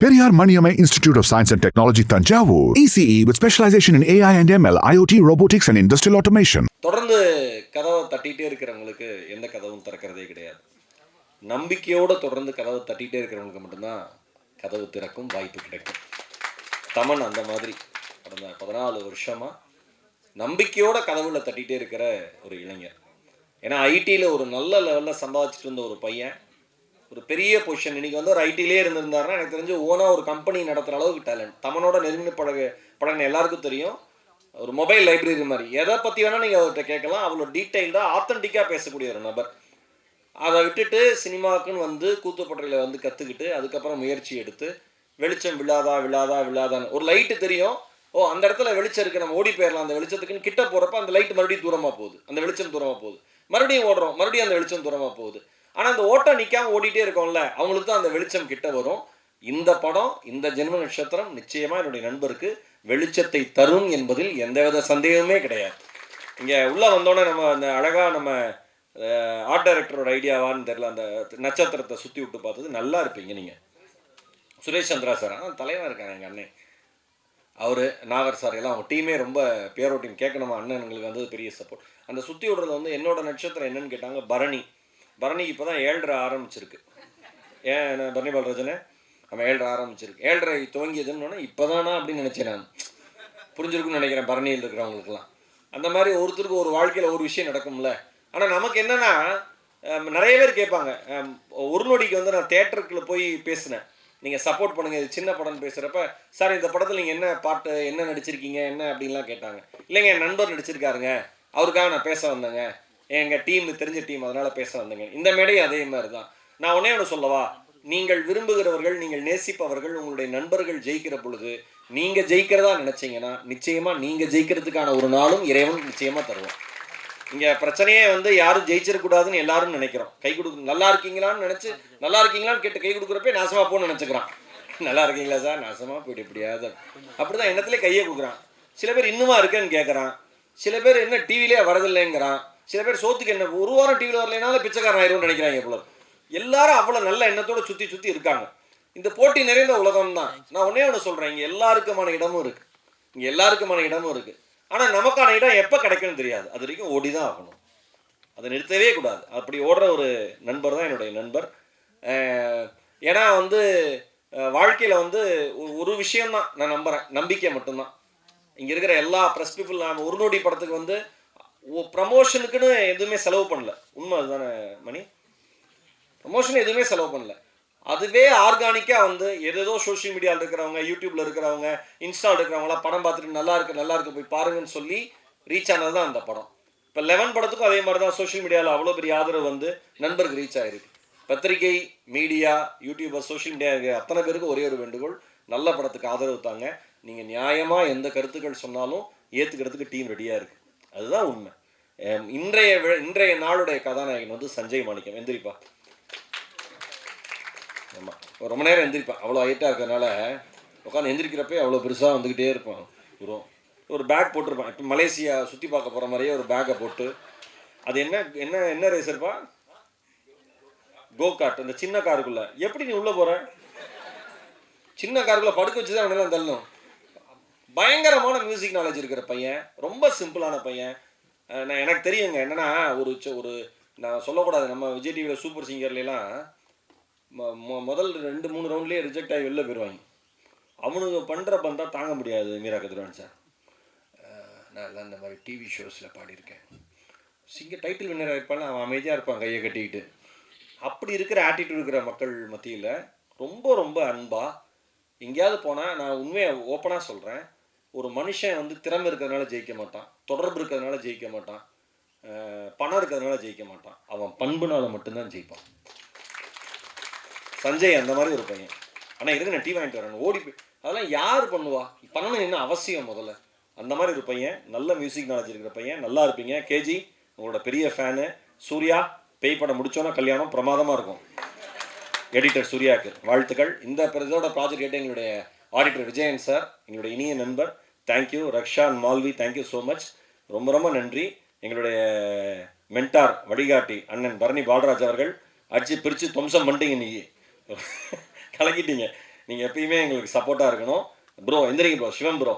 Periyar Maniamai Institute of Science and Technology, Tanjavur. ECE with specialization in AI and ML, IoT, robotics, and industrial automation. தொடர்ந்து கதவை தட்டிகிட்டே இருக்கிறவங்களுக்கு எந்த கதவும் திறக்கிறதே கிடையாது நம்பிக்கையோடு தொடர்ந்து கதவை தட்டிகிட்டே இருக்கிறவங்களுக்கு மட்டும்தான் கதவு திறக்கும் வாய்ப்பு கிடைக்கும் தமன் அந்த மாதிரி கடந்த பதினாலு வருஷமாக நம்பிக்கையோட கதவுல தட்டிகிட்டே இருக்கிற ஒரு இளைஞர் ஏன்னா ஐடியில் ஒரு நல்ல லெவலில் சம்பாதிச்சிட்டு இருந்த ஒரு பையன் ஒரு பெரிய பொசிஷன் இன்னைக்கு வந்து ஒரு ஐடியிலே இருந்திருந்தாருன்னா எனக்கு தெரிஞ்சு ஓனாக ஒரு கம்பெனி நடத்துகிற அளவுக்கு டேலண்ட் தமனோட நெருங்கின பழக பழகின எல்லாருக்கும் தெரியும். ஒரு மொபைல் லைப்ரரி மாதிரி. எதை பற்றி வேணால் நீங்கள் அவர்கிட்ட கேட்கலாம். அவ்வளோ டீட்டெயில்டாக ஆத்தென்டிக்காக பேசக்கூடிய ஒரு நபர். அதை விட்டுட்டு சினிமாவுக்குன்னு வந்து கூத்துப்பட்டையில் வந்து கற்றுக்கிட்டு அதுக்கப்புறம் முயற்சி எடுத்து வெளிச்சம் விழாதா விழாதா விழாதான்னு. ஒரு லைட்டு தெரியும். ஓ அந்த இடத்துல வெளிச்சம் இருக்குது நம்ம ஓடி போயிடலாம் அந்த வெளிச்சத்துக்குன்னு கிட்ட போகிறப்ப அந்த லைட் மறுபடியும் தூரமாக போகுது. அந்த வெளிச்சம் தூரமாக போகுது. மறுபடியும் ஓடுறோம். மறுபடியும் அந்த வெளிச்சம் தூரமாக போகுது. ஆனால் அந்த ஓட்டம் நிற்காம ஓடிட்டே இருக்கோம்ல அவங்களுக்கு தான் அந்த வெளிச்சம் கிட்ட வரும். இந்த படம் இந்த ஜென்ம நட்சத்திரம் நிச்சயமாக என்னுடைய நண்பருக்கு வெளிச்சத்தை தரும் என்பதில் எந்தவித சந்தேகமே கிடையாது. இங்கே உள்ளே வந்தோடனே நம்ம அந்த அழகாக நம்ம ஆர்ட் டைரக்டரோட ஐடியாவான்னு தெரில அந்த நட்சத்திரத்தை சுற்றி விட்டு பார்த்தது நல்லா இருப்பீங்க நீங்கள் சுரேஷ் சந்திரா சார் ஆனால் தலைவன் இருக்காங்க எங்கள் அண்ணன் அவர் நாகர் சார் எல்லாம் அவங்க டீமே ரொம்ப பேரோட்டின்னு கேட்கணுமா அண்ணன் எங்களுக்கு வந்தது பெரிய சப்போர்ட் அந்த சுற்றி விடுறது வந்து என்னோட நட்சத்திரம் என்னன்னு கேட்டாங்க பரணி. பரணி இப்போ தான் ஏழ்ரை ஆரம்பிச்சிருக்கு. ஏன் பரணி பாலராஜனே நம்ம ஏழரை ஆரம்பிச்சிருக்கு. ஏழ்ரை துவங்கியதுன்னு இப்போ தானா அப்படின்னு நினச்சேன் நான். புரிஞ்சிருக்குன்னு நினைக்கிறேன் பரணியில் இருக்கிறவங்களுக்குலாம் அந்த மாதிரி ஒருத்தருக்கு ஒரு வாழ்க்கையில் ஒரு விஷயம் நடக்கும்ல. ஆனால் நமக்கு என்னென்னா நிறைய பேர் கேட்பாங்க. ஒரு நொடிக்கு வந்து நான் தேட்டருக்குள்ள போய் பேசினேன். நீங்கள் சப்போர்ட் பண்ணுங்கள் இது சின்ன படம்னு பேசுகிறப்ப சார் இந்த படத்தில் நீங்கள் என்ன பாட்டு என்ன நடிச்சிருக்கீங்க என்ன? அப்படின்லாம் கேட்டாங்க. இல்லைங்க என் நண்பர் நடிச்சிருக்காருங்க. அவருக்காக நான் பேச வந்தேங்க. எங்கள் டீம் தெரிஞ்ச டீம் அதனால் பேச வந்தேங்க. இந்த மேடையும் அதே மாதிரி தான் நான் ஒன்றே ஒன்று சொல்லவா? நீங்கள் விரும்புகிறவர்கள் நீங்கள் நேசிப்பவர்கள் உங்களுடைய நண்பர்கள் ஜெயிக்கிற பொழுது நீங்கள் ஜெயிக்கிறதா நினச்சிங்கன்னா நிச்சயமாக நீங்கள் ஜெயிக்கிறதுக்கான ஒரு நாளும் இறைவன் நிச்சயமாக தருவோம் இங்கே பிரச்சனையே வந்து யாரும் ஜெயிச்சிடக்கூடாதுன்னு எல்லாரும் நினைக்கிறோம். கை கொடுக்கு நல்லா இருக்கீங்களான்னு நினச்சி நல்லா இருக்கீங்களான்னு கேட்டு கை கொடுக்குறப்பே நாசமாக போன்னு நினச்சிக்கிறான். நல்லா இருக்கீங்களா சார் நாசமாக போயிட்டு எப்படியாவது அப்படி தான் எண்ணத்துலேயே கையை கொடுக்குறான். சில பேர் இன்னுமா இருக்கேன்னு கேட்குறான் சில பேர் என்ன டிவிலே வரதில்லைங்கிறான். சில பேர் சோத்துக்கு என்ன ஒரு வாரம் டிவியில் வரலைனாலும் பிச்சைக்காரன் ஆயிரும்னு நினைக்கிறாங்க போல எல்லாரும் அவ்வளோ நல்ல எண்ணத்தோட சுற்றி சுற்றி இருக்காங்க. இந்த போட்டி நிறைந்த உலகம் தான். நான் ஒன்றே ஒன்று சொல்கிறேன் இங்கே எல்லாருக்குமான இடமும் இருக்குது இங்கே எல்லாருக்குமான இடமும் இருக்குது ஆனால் நமக்கான இடம் எப்போ கிடைக்கும்னு தெரியாது. அது வரைக்கும் ஓடி தான் ஆகணும். அதை நிறுத்தவே கூடாது. அப்படி ஓடுற ஒரு நண்பர் தான் என்னுடைய நண்பர். ஏன்னா வந்து வாழ்க்கையில் வந்து ஒரு விஷயம்தான். நான் நம்புகிறேன் நம்பிக்கை மட்டும்தான். இங்கே இருக்கிற எல்லா ப்ரெஸ் பீப்புள் நாம் ஒரு நோடி படத்துக்கு வந்து ப்ரமோஷனுக்குன்னு எதுவுமே செலவு பண்ணல. உண்மை அதுதானே மணி? ப்ரமோஷன் எதுவுமே செலவு பண்ணல. அதுவே ஆர்கானிக்காக வந்து ஏதேதோ சோஷியல் மீடியாவில் இருக்கிறவங்க யூடியூப்ல இருக்கிறவங்க இன்ஸ்டால் இருக்கிறவங்களாம் படம் பார்த்துட்டு நல்லா இருக்கு நல்லா இருக்கு போய் பாருங்கன்னு சொல்லி ரீச் ஆனது தான் அந்த படம். இப்போ லெவன் படத்துக்கும் அதே மாதிரி தான் சோஷியல் மீடியாவில் அவ்வளோ பெரிய ஆதரவு வந்து நண்பருக்கு ரீச் ஆகிருக்கு பத்திரிகை மீடியா யூடியூபர் சோஷியல் மீடியா இருக்கிற அத்தனை பேருக்கு ஒரே ஒரு வேண்டுகோள் நல்ல படத்துக்கு ஆதரவு தாங்க. நீங்கள் நியாயமாக எந்த கருத்துக்கள் சொன்னாலும் ஏற்றுக்கிறதுக்கு டீம் ரெடியாக இருக்குது அதுதான் உண்மை. இன்றைய இன்றைய நாளுடைய கதாநாயகன் வந்து சஞ்சய் மாணிக்கம். எந்திரிப்பா. ஆமாம் ரொம்ப நேரம் எந்திரிப்பான் அவ்வளோ ஹைட்டாக இருக்கிறதுனால உட்காந்து எந்திரிக்கிறப்பே அவ்வளோ பெருசாக வந்துக்கிட்டே இருப்பான். உருவம் ஒரு பேக் போட்டிருப்பான். இப்போ மலேசியா சுற்றி பார்க்க போகிற மாதிரியே ஒரு பேக்கை போட்டு அது என்ன என்ன என்ன ரேசர்ப்பா கோ கார்ட் அந்த சின்ன காருக்குள்ளே. எப்படி நீ உள்ளே போகிற சின்ன காருக்குள்ளே படுக்க வச்சு தான் அவனெல்லாம் தள்ளணும். பயங்கரமான மியூசிக் நாலேஜ் இருக்கிற பையன். ரொம்ப சிம்பிளான பையன். நான் எனக்கு தெரியுங்க என்னன்னா ஒரு ச- ஒரு நான் சொல்லக்கூடாது நம்ம விஜய் டிவியில் சூப்பர் சிங்கர்லாம் மொ- மொ- முதல் ரெண்டு மூணு ரவுண்ட்லேயே ரிஜெக்ட் ஆகி வெளில போயிடுவாங்க அவனுங்க பண்ணுற பந்தா தாங்க முடியாது மீரா கதிரவன் சார் நான் எல்லாம் இந்த மாதிரி டிவி ஷோஸில் பாடியிருக்கேன். சிங்கர் டைட்டில் வின்னர் இருப்பான் அவன் அமைதியாக இருப்பான் கையை கட்டிக்கிட்டு. அப்படி இருக்கிற ஆட்டிடியூட் இருக்கிற மக்கள் மத்தியில் ரொம்ப ரொம்ப அன்பாக எங்கேயாவது போனால் நான் உண்மையை ஓப்பனாக சொல்கிறேன் ஒரு மனுஷன் வந்து திறமை இருக்கிறதுனால ஜெயிக்க மாட்டான் தொடர்பு இருக்கிறதுனால ஜெயிக்க மாட்டான் பணம் இருக்கிறதுனால ஜெயிக்க மாட்டான். அவன் பண்புனால மட்டும்தான் ஜெயிப்பான். சஞ்சய் அந்த மாதிரி ஒரு பையன். ஆனால் இதுக்கு நான் டீ வாங்கிட்டு வரேன் ஓடி போய் அதெல்லாம் யார் பண்ணுவா? பண்ணணும் என்ன அவசியம் முதல்ல? அந்த மாதிரி ஒரு பையன் நல்ல மியூசிக் நாலேஜ் இருக்கிற பையன் நல்லா இருப்பீங்க. கேஜி உங்களோட பெரிய ஃபேனு சூர்யா பேய் படம் முடித்தோன்னா கல்யாணம் பிரமாதமாக இருக்கும். எடிட்டர் சூர்யாவுக்கு வாழ்த்துக்கள். இந்த பிரதோட ப்ராஜெக்ட் கேட்டேன் எங்களுடைய ஆடிட்டர் விஜயன் சார் எங்களுடைய இனிய நண்பர். Thank you Rakshan Malvi thank you so much ரொம்ப ரொம்ப நன்றி. எங்களுடைய மென்டார் வழிகாட்டி அண்ணன் பரணி பாலராஜ் அவர்கள் அடிச்சு பிரித்து துவம்சம் பண்ணிட்டீங்க இன்னைக்கு. கலக்கிட்டீங்க. நீங்கள் எப்பயுமே எங்களுக்கு சப்போர்ட்டாக இருக்கணும். ப்ரோ எந்திரிங்க ப்ரோ சிவம் ப்ரோ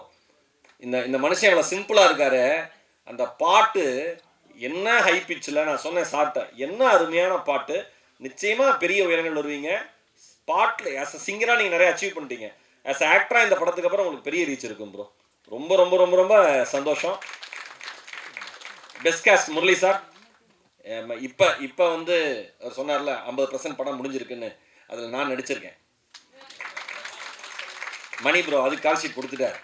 இந்த இந்த மனுஷன் எவ்வளோ சிம்பிளாக இருக்காரு. அந்த பாட்டு என்ன ஹை பிச்சில் நான் சொன்னேன் சார்ட்ட என்ன அருமையான பாட்டு. நிச்சயமாக பெரிய உயரங்கள் வருவீங்க. பாட்டில் ஆஸ் அ சிங்கராக நீங்கள் நிறைய அச்சீவ் பண்ணிட்டீங்க. ஆஸ் அ ஆக்டராக இந்த படத்துக்கு அப்புறம் உங்களுக்கு பெரிய ரீச் இருக்கும் ப்ரோ ரொம்ப ரொம்ப ரொம்ப ரொம்ப சந்தோஷம். பெஸ்ட் காஸ்ட் முரளி சார் இப்போ இப்போ வந்து அவர் சொன்னார்ல ஐம்பது பர்சன்ட் படம் முடிஞ்சிருக்குன்னு. அதில் நான் நடிச்சிருக்கேன். மணி ப்ரோ அதுக்கு கால்ஷீட் கொடுத்துட்டார்.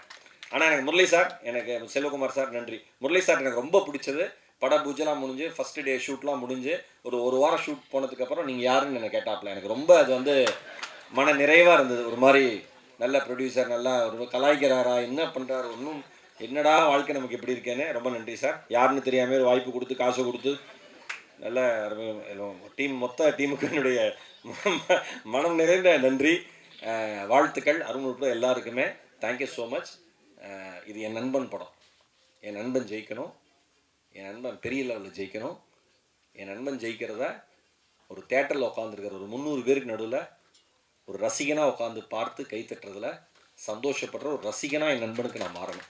ஆனால் எனக்கு முரளி சார் எனக்கு செல்வகுமார் சார் நன்றி. முரளி சார் எனக்கு ரொம்ப பிடிச்சது. பட பூஜைலாம் முடிஞ்சு ஃபஸ்ட்டு டே ஷூட்லாம் முடிஞ்சு ஒரு ஒரு வாரம் ஷூட் போனதுக்கப்புறம் நீங்கள் யாருன்னு என்னை கேட்டாப்ல. எனக்கு ரொம்ப அது வந்து மன நிறைவாக இருந்தது. ஒரு மாதிரி நல்ல ப்ரொடியூசர் நல்லா ஒரு கலாய்க்கிறாரா என்ன பண்ணுறாரு ஒன்றும் என்னடா வாழ்க்கை நமக்கு எப்படி இருக்கேன்னு ரொம்ப நன்றி சார் யாருன்னு தெரியாமல் ஒரு வாய்ப்பு கொடுத்து காசு கொடுத்து நல்ல டீம் மொத்த டீமுக்கு என்னுடைய மனம் நிறைந்த நன்றி. வாழ்த்துக்கள் அருண் உட்பட எல்லாருக்குமே தேங்க்யூ ஸோ மச் இது என் நண்பன் படம். என் நண்பன் ஜெயிக்கணும். என் நண்பன் பெரிய லெவலில் ஜெயிக்கணும். என் நண்பன் ஜெயிக்கிறத ஒரு தேட்டரில் உட்காந்துருக்கிற ஒரு முந்நூறு பேருக்கு நடுவில் ஒரு ரசிகனாக உட்காந்து பார்த்து கை தட்டுறதுல சந்தோஷப்படுற ஒரு ரசிகனாக என் நண்பனுக்கு நான் மாறணும்.